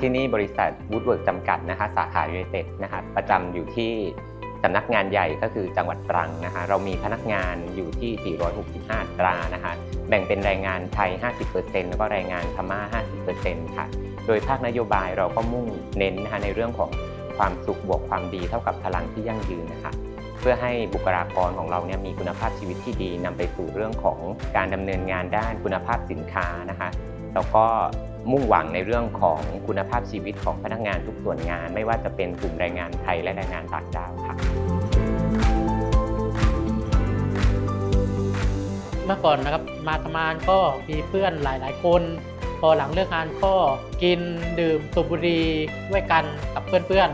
ที่นี่บริษัทวูดเวิร์กจำกัดนะคะสาขายูไนเต็ดนะคะประจำอยู่ที่สำนักงานใหญ่ก็คือจังหวัดตรังนะคะเรามีพนักงานอยู่ที่ 465 ตรานะคะแบ่งเป็นแรงงานไทย 50%แล้วก็แรงงานพม่า 50%ค่ะ โดยภาคนโยบายเราก็มุ่งเน้นนะคะในเรื่องของความสุขบวกความดีเท่ากับพลังที่ยั่งยืนนะคะเพื่อให้บุคลากรของเราเนี่ยมีคุณภาพชีวิตที่ดีนำไปสู่เรื่องของการดำเนินงานด้านคุณภาพสินค้านะคะแล้วก็ มุ่งหวังในเรื่องของคุณภาพชีวิตของพนักงานทุกส่วนงาน ไม่ว่าจะเป็นกลุ่มแรงงานไทยและแรงงานต่างด้าวค่ะเมื่อก่อนนะครับมาทำงานก็มีเพื่อนหลาย ๆ คน พอหลังเลิกงานก็กินดื่มสูบบุหรี่ด้วยกันกับเพื่อน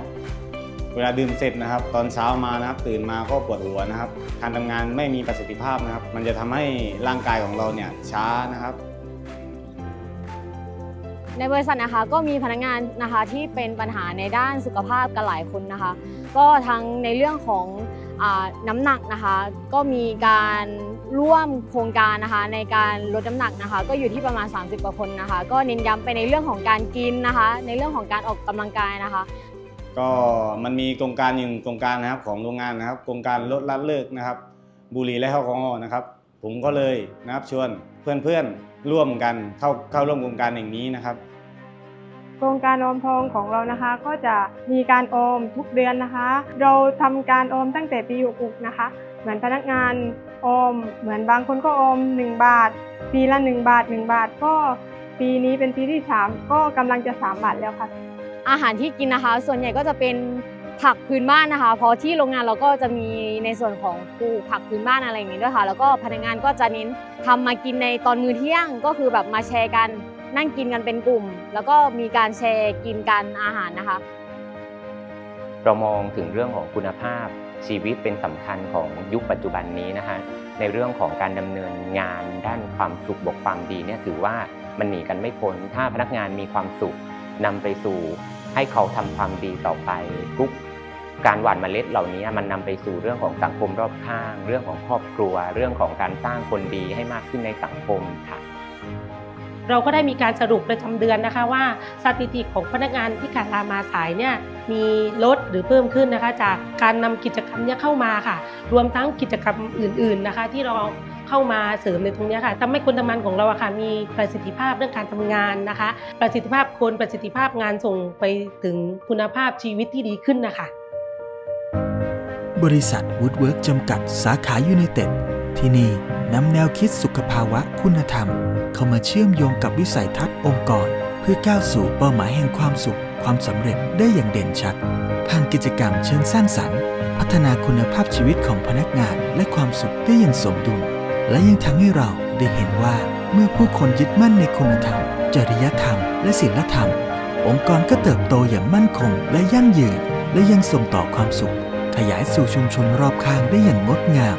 เวลาดื่มเสร็จนะครับ ตอนเช้ามานะครับ ตื่นมาก็ปวดหัวนะครับ การทำงานไม่มีประสิทธิภาพนะครับ มันจะทำให้ร่างกายของเราเนี่ยช้านะครับ ในบริษัทนะคะก็มีพนักงานนะคะที่เป็นปัญหาในด้านสุขภาพกันหลายคนนะคะ ก็ทั้งในเรื่องของอน้ำหนักนะคะ ก็มีการร่วมโครงการนะคะ ในการลดน้ำหนักนะคะ ก็อยู่ที่ประมาณ 30กว่าคนนะคะ ก็เน้นย้ำไปในเรื่องของการกินนะคะ ในเรื่องของการออกกำลังกายนะคะ ก็มันมีโครงการหนึ่งโครงการนะครับของโรงงานนะครับ โครงการลดละเลิกนะครับ บุหรี่และแอลกอฮอล์นะครับ ผมก็เลยนะครับชวนเพื่อนๆร่วมกันเข้าเข้าร่วมโครงการอย่างนี้นะครับ โครงการออมทองของเรานะคะ ก็จะมีการออมทุกเดือนนะคะ เราทำการออมตั้งแต่ปี66นะคะ เหมือนพนักงานออม เหมือนบางคนก็ออม 1 บาท ปีละ 1 บาท 1 บาทก็ปีนี้เป็นปีที่ 3 ก็กำลังจะ 3 บาทแล้วค่ะ อาหารที่กินนะคะ ส่วนใหญ่ก็จะเป็น ผักพื้นบ้านนะคะ เพราะที่โรงงานเราก็จะมีในส่วนของปลูกผักพื้นบ้านอะไรอย่างนี้ด้วยค่ะ แล้วก็พนักงานก็จะเน้นทำมากินในตอนมื้อเที่ยง ก็คือแบบมาแชร์กันนั่งกินกันเป็นกลุ่ม แล้วก็มีการแชร์กินกันอาหารนะคะ เรามองถึงเรื่องของคุณภาพชีวิตเป็นสำคัญของยุคปัจจุบันนี้นะคะในเรื่องของการดำเนินงานด้านความสุขบกความดีเนี่ยถือว่ามันหนีกันไม่พ้นถ้าพนักงานมีความสุขนำไปสู่ให้เขาทำความดีต่อไปทุก การหว่านเมล็ดเหล่านี้มันนำไปสู่เรื่องของสังคมรอบข้าง เรื่องของครอบครัว เรื่องของการสร้างคนดีให้มากขึ้นในสังคมค่ะเราก็ได้มีการสรุปประจำเดือนนะคะว่าสถิติของพนักงานที่การลามาสายเนี่ยมีลดหรือเพิ่มขึ้นนะคะ จากการนำกิจกรรมเนี้เข้ามาค่ะ รวมทั้งกิจกรรมอื่น ๆนะคะ ที่เราเข้ามาเสริมในตรงนี้ค่ะทำให้คนทำงานของเราอะค่ะมีประสิทธิภาพเรื่องการทำงานนะคะ ประสิทธิภาพคนประสิทธิภาพงานส่งไปถึงคุณภาพชีวิตที่ดีขึ้นนะคะ บริษัทวูดเวิร์กจำกัดสาขายูไนเต็ดที่นี่นำแนวคิดสุขภาวะคุณธรรม เข้ามาเชื่อมโยงกับวิสัยทัศน์องค์กร เพื่อก้าวสู่เป้าหมายแห่งความสุข ความสำเร็จได้อย่างเด่นชัดผ่านกิจกรรมเชิงสร้างสรรค์ พัฒนาคุณภาพชีวิตของพนักงานและความสุขได้อย่างสมดุล และยังทำให้เราได้เห็นว่าเมื่อผู้คนยึดมั่นในคุณธรรม จริยธรรม และศีลธรรม องค์กรก็เติบโตอย่างมั่นคงและยั่งยืน และยังส่งต่อความสุข ขยายสู่ชุมชนรอบข้างได้อย่างงดงาม